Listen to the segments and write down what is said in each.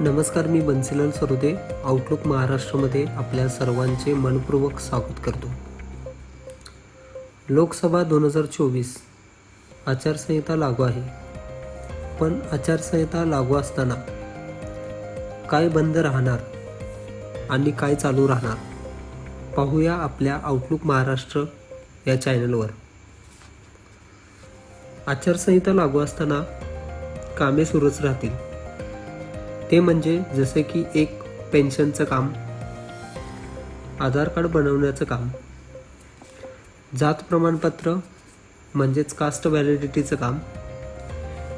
नमस्कार मी बन्सीलाल सरोदे आउटलुक महाराष्ट्रामध्ये आपल्या सर्वांचे मनपूर्वक स्वागत करतो. लोकसभा दोन हजार चोवीस आचारसंहिता लागू आहे. पण आचारसंहिता लागू असताना काय बंद राहणार आणि काय चालू राहणार? पाहूया आपल्या आउटलुक महाराष्ट्र या चॅनलवर. आचारसंहिता लागू असताना कामे सुरूच राहतील. ते म्हणजे जसे की एक पेन्शनचं काम आधार कार्ड बनवण्याचं काम जात प्रमाणपत्र म्हणजेच कास्ट व्हॅलिडिटीचं काम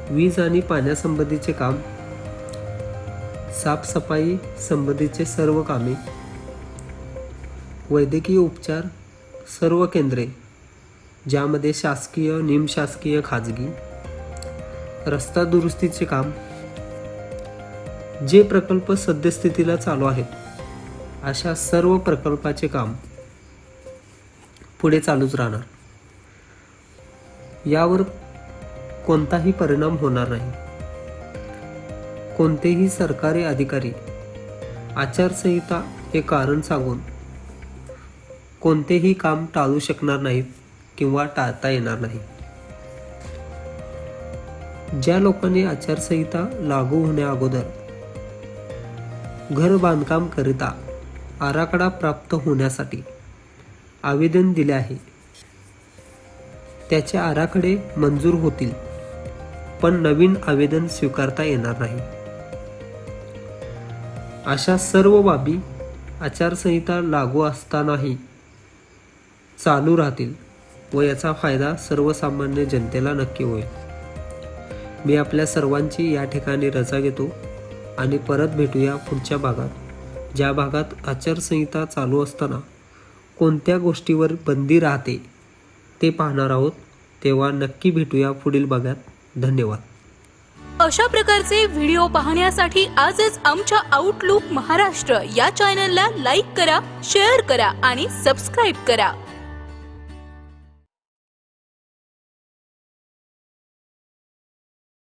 वीज आणि पाण्यासंबंधीचे काम साफसफाई संबंधीचे सर्व कामे वैद्यकीय उपचार सर्व केंद्रे ज्यामध्ये शासकीय निमशासकीय खाजगी रस्ता दुरुस्तीचे काम जे प्रकल्प सद्यस्थितीला चालू आहेत अशा सर्व प्रकल्पाचे काम पुढे चालूच राहणार. यावर कोणताही परिणाम होणार नाही. कोणतेही सरकारी अधिकारी आचारसंहिता हे कारण सांगून कोणतेही काम टाळू शकणार नाहीत किंवा टाळता येणार नाही. ज्या लोकांनी आचारसंहिता लागू होण्या अगोदर घर बांधकाम करिता आराखडा प्राप्त होण्यासाठी आवेदन दिले आहे. त्याचे आराखडे मंजूर होतील पण नवीन आवेदन स्वीकारता येणार नाही. अशा सर्व बाबी आचारसंहिता लागू असतानाही चालू राहतील व याचा फायदा सर्वसामान्य जनतेला नक्की होईल. मी आपल्या सर्वांची या ठिकाणी रजा घेतो. आणि परत भेटूया पुढच्या भागात. ज्या भागात आचारसंहिता चालू असताना कोणत्या गोष्टीवर बंदी राहते ते पाहणार आहोत. तेव्हा नक्की भेटूया पुढील भागात. धन्यवाद. अशा प्रकारचे व्हिडिओ पाहण्यासाठी आजच आमच्या आउटलुक महाराष्ट्र या चॅनलला लाईक करा शेअर करा आणि सबस्क्राईब करा.